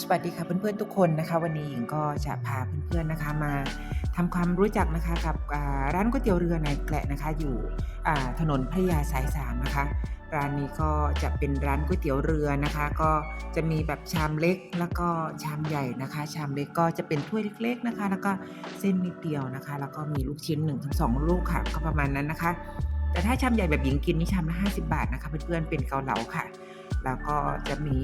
สวัสดีค่ะเพื่อนๆทุกคนนะคะ วันนี้หญิงก็จะพาเพื่อนๆนะคะมาทำความรู้จักนะคะกับร้านก๋วยเตี๋ยวเรือในแกละนะคะ อยู่ถนนพระยาสายสามนะคะร้านนี้ก็จะเป็นร้านก๋วยเตี๋ยวเรือนะคะ ก็จะมีแบบชามเล็กแล้วก็ชามใหญ่นะคะ ชามเล็กก็จะเป็นถ้วยเล็ก ๆนะคะ แล้วก็เส้นนิดเดียวนะคะ แล้วก็มีลูกชิ้น1นถึงสลูกค่ะก็ประมาณนั้นนะคะ แต่ถ้าชามใหญ่แบบหญิงกินนี่ชามละ50 บาทนะคะเพื่อนๆเป็นเกาเหลาค่ะ แล้วก็จะมี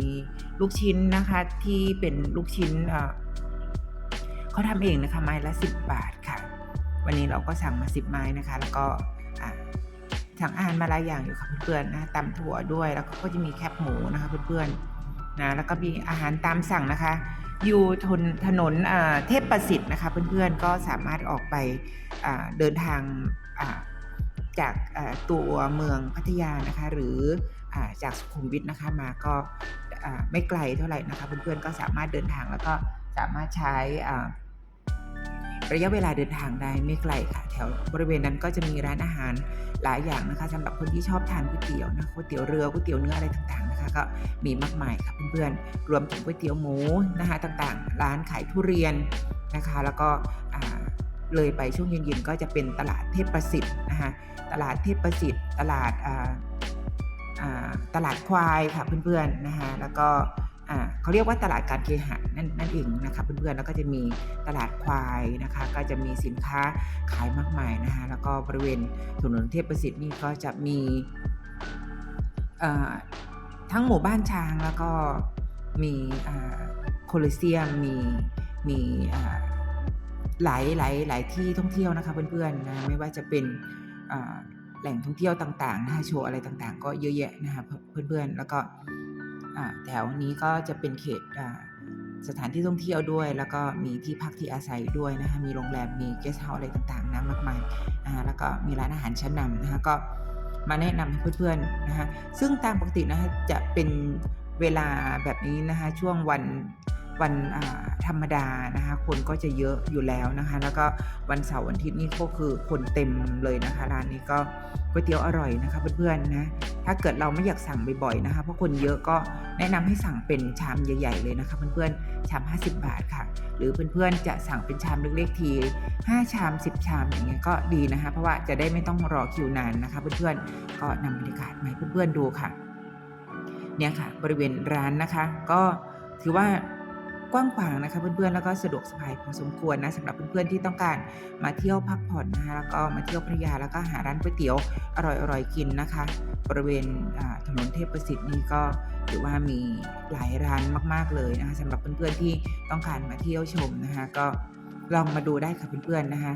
ลูกชิ้นนะคะที่เป็นลูกชิ้นเขาทำเองนะคะไม้ละ 10 บาทค่ะ วันนี้เราก็สั่งมา 10 ไม้นะคะ แล้วก็สั่งอาหารมาหลายอย่างอยู่ค่ะเพื่อนๆนะตำถั่วด้วยแล้วก็จะมีแคบหมูนะคะเพื่อนๆนะแล้วก็มีอาหารตามสั่งนะคะ อยู่ทนถนนเทพประสิทธิ์นะคะ เพื่อนๆก็สามารถออกไปเดินทางจากตัวเมืองพัทยานะคะ หรือ จากสุขุมวิทนะคะมาก็ไม่ไกลเท่าไหร่นะคะเพื่อนๆก็สามารถเดินทางแล้วก็สามารถใช้ระยะเวลาเดินทางได้ไม่ไกลค่ะแถวบริเวณนั้นก็จะมีร้านอาหารหลายอย่างนะคะสำหรับคนที่ชอบทานก๋วยเตี๋ยวนะก๋วยเตี๋ยวเรือก๋วยเตี๋ยวเนื้ออะไรต่างๆนะคะก็มีมากมายค่ะเพื่อนๆรวมถึงก๋วยเตี๋ยวหมูนะคะต่างๆ ร้านขายทุเรียนนะคะ แล้วก็เลยไปช่วงเย็นๆก็จะเป็นตลาดเทพประสิทธิ์นะคะตลาดเทพประสิทธิ์ ตลาดอ ตลาดควายค่ะเพื่อนๆนะคะแล้วก็เขาเรียกว่าตลาดการเคหะนั่นนั่นเองนะคะเพื่อนๆแล้วก็จะมีตลาดควายนะคะ ก็จะมีสินค้าขายมากมายนะคะแล้วก็บริเวณถนนเทพประสิทธิ์นี่ก็จะมีทั้งหมู่บ้านช้างแล้วก็มีโคลอเซียมมีมีหลายหลายหลายที่ท่องเที่ยวนะคะเพื่อนๆนะไม่ว่าจะเป็น แหล่งท่องเที่ยวต่างๆนะคะโชว์อะไรต่างๆ ก็เยอะแยะนะคะเพื่อนๆ แล้วก็แถวนี้ก็จะเป็นเขตสถานที่ท่องเที่ยวด้วย แล้วก็มีที่พักที่อาศัยด้วยนะคะมีโรงแรมมีเกสต์เฮาส์อะไรต่างๆนะมากมายนะคะแล้วก็มีร้านอาหารชั้นนำนะคะก็มาแนะนำให้เพื่อนๆนะคะซึ่งตามปกตินะคะจะเป็นเวลาแบบนี้นะคะช่วงวัน วันธรรมดานะคะคนก็จะเยอะอยู่แล้วนะคะ แล้วก็วันเสาร์วันอาทิตย์นี่ก็คือคนเต็มเลยนะคะร้านนี้ก็ก๋วยเตี๋ยวอร่อยนะคะเพื่อนๆนะถ้าเกิดเราไม่อยากสั่งบ่อยๆนะคะเพราะคนเยอะก็แนะนำให้สั่งเป็นชามใหญ่ๆเลยนะคะเพื่อนๆชาม 50 บาทค่ะ หรือเพื่อนๆจะสั่งเป็นชามเล็กๆที 5 ชาม 10 ชามอย่างเงี้ยก็ดีนะคะ เพราะว่าจะได้ไม่ต้องรอคิวนานนะคะ เพื่อนๆก็นำบรรยากาศมาให้เพื่อนๆดูค่ะเนี่ยค่ะ บริเวณร้านนะคะ ก็ถือว่า กว้างขวางนะคะเพื่อนๆแล้วก็สะดวกสบายพอสมควรนะสำหรับเพื่อนๆที่ต้องการมาเที่ยวพักผ่อนนะคะแล้วก็มาเที่ยวพัทยาแล้วก็หาร้านก๋วยเตี๋ยวอร่อยๆกินนะคะ บริเวณถนนเทพประสิทธิ์นี่ก็ถือว่ามีหลายร้านมาก ๆเลยนะคะสำหรับเพื่อนๆที่ต้องการมาเที่ยวชมนะคะก็ลองมาดูได้ค่ะเพื่อนๆนะคะ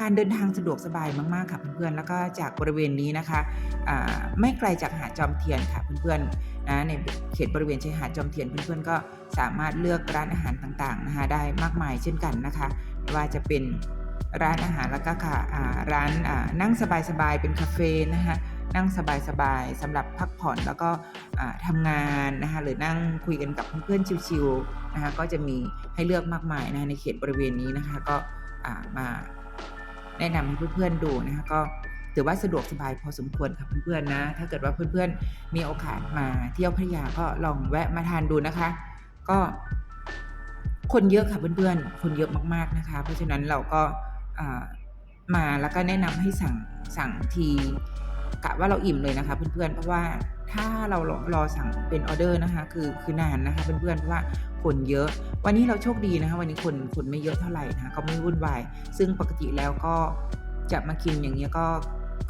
การเดินทางสะดวกสบายมากๆค่ะเพื่อนๆ แล้วก็จากบริเวณนี้นะคะไม่ไกลจากหาดจอมเทียนค่ะเพื่อนๆนะในเขตบริเวณชายหาดจอมเทียนเพื่อนๆก็สามารถเลือกร้านอาหารต่างๆนะคะได้มากมายเช่นกันนะคะว่าจะเป็นร้านอาหารแล้วก็ค่ะร้านนั่งสบายๆเป็นคาเฟ่นะคะนั่งสบายๆสำหรับพักผ่อนแล้วก็อ่าทำงานนะคะหรือนั่งคุยกันกับเพื่อนๆชิวๆนะคะก็จะมีให้เลือกมากมายนะคะในเขตบริเวณนี้นะคะก็มา แนะนำให้เพื่อนๆดูนะคะก็ถือว่าสะดวกสบายพอสมควรค่ะเพื่อนๆนะ ถ้าเกิดว่าเพื่อนๆมีโอกาสมาเที่ยวพัทยาก็ลองแวะมาทานดูนะคะ ก็คนเยอะค่ะเพื่อนๆ คนเยอะมากๆนะคะ เพราะฉะนั้นเราก็มาแล้วก็แนะนำให้สั่งสั่งที กะว่าเราอิ่มเลยนะคะเพื่อนๆเพราะว่าถ้าเรารอรอสั่งเป็นออเดอร์นะคะคือคือนานนะคะเพื่อนๆเพราะว่าคนเยอะ วันนี้เราโชคดีนะคะ วันนี้คนคนไม่เยอะเท่าไหร่นะคะก็ไม่วุ่นวายซึ่งปกติแล้วก็จะมากินอย่างเงี้ยก็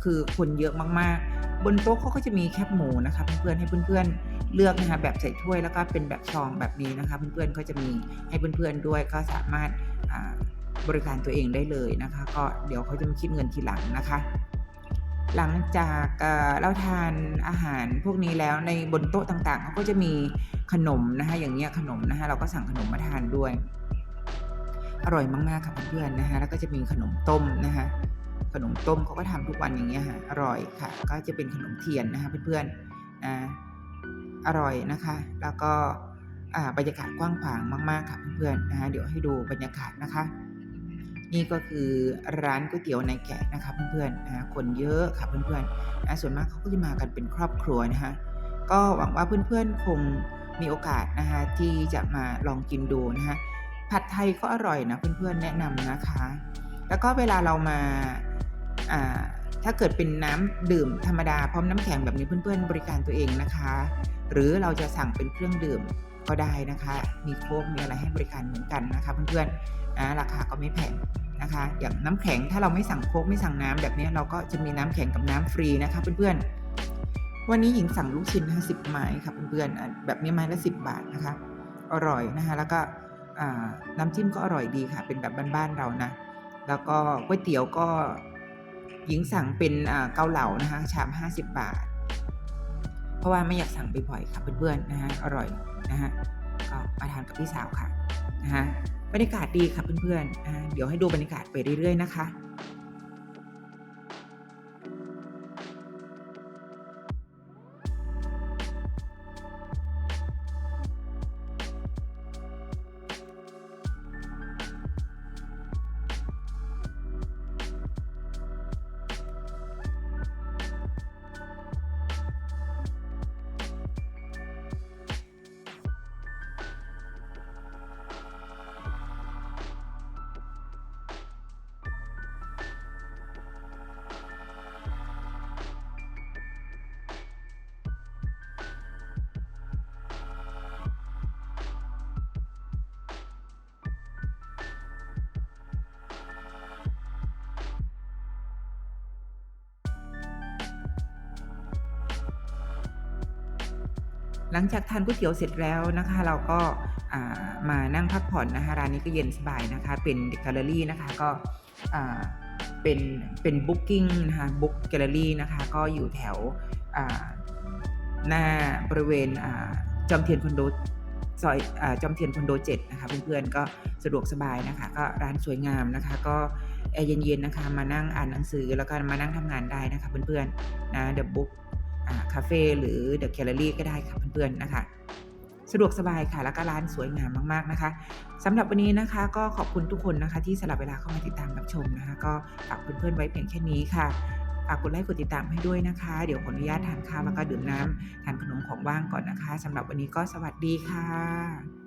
คือคนเยอะมากๆ บนโต๊ะเขาก็จะมีแคบหมูนะคะเพื่อนๆให้เพื่อนๆเลือกนะคะแบบใส่ถ้วยแล้วก็เป็นแบบซองแบบนี้นะคะ เพื่อนๆก็จะมีให้เพื่อนๆด้วยก็สามารถบริการตัวเองได้เลยนะคะ ก็เดี๋ยวเขาจะมาคิดเงินทีหลังนะคะ หลังจากเราทานอาหารพวกนี้แล้วในบนโต๊ะต่างๆเขาก็จะมีขนมนะคะอย่างเงี้ยขนมนะคะเราก็สั่งขนมมาทานด้วย อร่อยมากๆค่ะเพื่อนๆนะคะแล้วก็จะมีขนมต้มนะคะขนมต้มเขาก็ทำทุกวันอย่างเงี้ยค่ะอร่อยค่ะ ก็จะเป็นขนมเทียนนะคะเพื่อนๆนะอร่อยนะคะ แล้วก็บรรยากาศกว้างขวางมาก ๆ ค่ะเพื่อนๆนะคะเดี๋ยวให้ดูบรรยากาศนะคะ นี่ก็คือร้านก๋วยเตี๋ยวในแกะนะคะเพื่อนๆนะคนเยอะค่ะเพื่อนๆนะส่วนมากเขาก็จะมากันเป็นครอบครัวนะคะก็หวังว่าเพื่อนๆคงมีโอกาสนะคะที่จะมาลองกินดูนะคะผัดไทยก็อร่อยนะเพื่อนๆแนะนำนะคะ แล้วก็เวลาเรามาอ่าถ้าเกิดเป็นน้ำดื่มธรรมดาพร้อมน้ำแข็งแบบนี้เพื่อนๆ บริการตัวเองนะคะ หรือเราจะสั่งเป็นเครื่องดื่มก็ได้นะคะ มีโค้กมีอะไรให้บริการเหมือนกันนะคะเพื่อนๆ นะราคาก็ไม่แพงนะคะ อย่างน้ำแข็งถ้าเราไม่สั่งโค้กไม่สั่งน้ำแบบนี้เราก็จะมีน้ำแข็งกับน้ำฟรีนะคะเพื่อนๆ วันนี้หญิงสั่งลูกชิ้นนะคะสิบไม้ค่ะเพื่อนๆแบบนี้ไม้ละสิบบาทนะคะ อร่อยนะคะ แล้วก็น้ำจิ้มก็อร่อยดีค่ะ เป็นแบบบ้านๆเรานะ แล้วก็ก๋วยเตี๋ยวก็หญิงสั่งเป็นเกาเหลานะคะชามห้าสิบบาท เพราะว่าไม่อยากสั่งบ่อยๆค่ะเพื่อนๆนะคะอร่อยนะคะ ก็มาทานกับพี่สาวค่ะนะคะบรรยากาศดีค่ะเพื่อนๆเดี๋ยวให้ดูบรรยากาศไปเรื่อยๆนะคะ หลังจากทานก๋วยเตี๋ยวเสร็จแล้วนะคะ เราก็มานั่งพักผ่อนนะคะร้านนี้ก็เย็นสบายนะคะ เป็นแกลเลอรี่นะคะก็เป็นเป็นบุ๊กิ้งนะคะบุ๊กแกลเลอรี่นะคะก็อยู่แถวหน้าบริเวณจอมเทียนคอนโดซอยอจอมเทียนคอนโดเจ็ดนะคะเพื่อนๆก็สะดวกสบายนะคะ ก็ร้านสวยงามนะคะ ก็แอร์เย็นๆนะคะ มานั่งอ่านหนังสือแล้วก็มานั่งทำงานได้นะคะเพื่อนๆนะ The Book คาเฟ่หรือเดอะแคลอรี่ก็ได้ค่ะเพื่อนๆนะคะ สะดวกสบายค่ะแล้วก็ร้านสวยงามมากๆนะคะสำหรับวันนี้นะคะก็ขอบคุณทุกคนนะคะ ที่สลับเวลาเข้ามาติดตามรับชมนะคะ ก็ฝากเพื่อนๆไว้เพียงแค่นี้ค่ะฝากกดไลค์กดติดตามให้ด้วยนะคะ เดี๋ยวขออนุญาตทานข้าวแล้วก็ดื่มน้ำทานขนมของว่างก่อนนะคะสำหรับวันนี้ก็สวัสดีค่ะ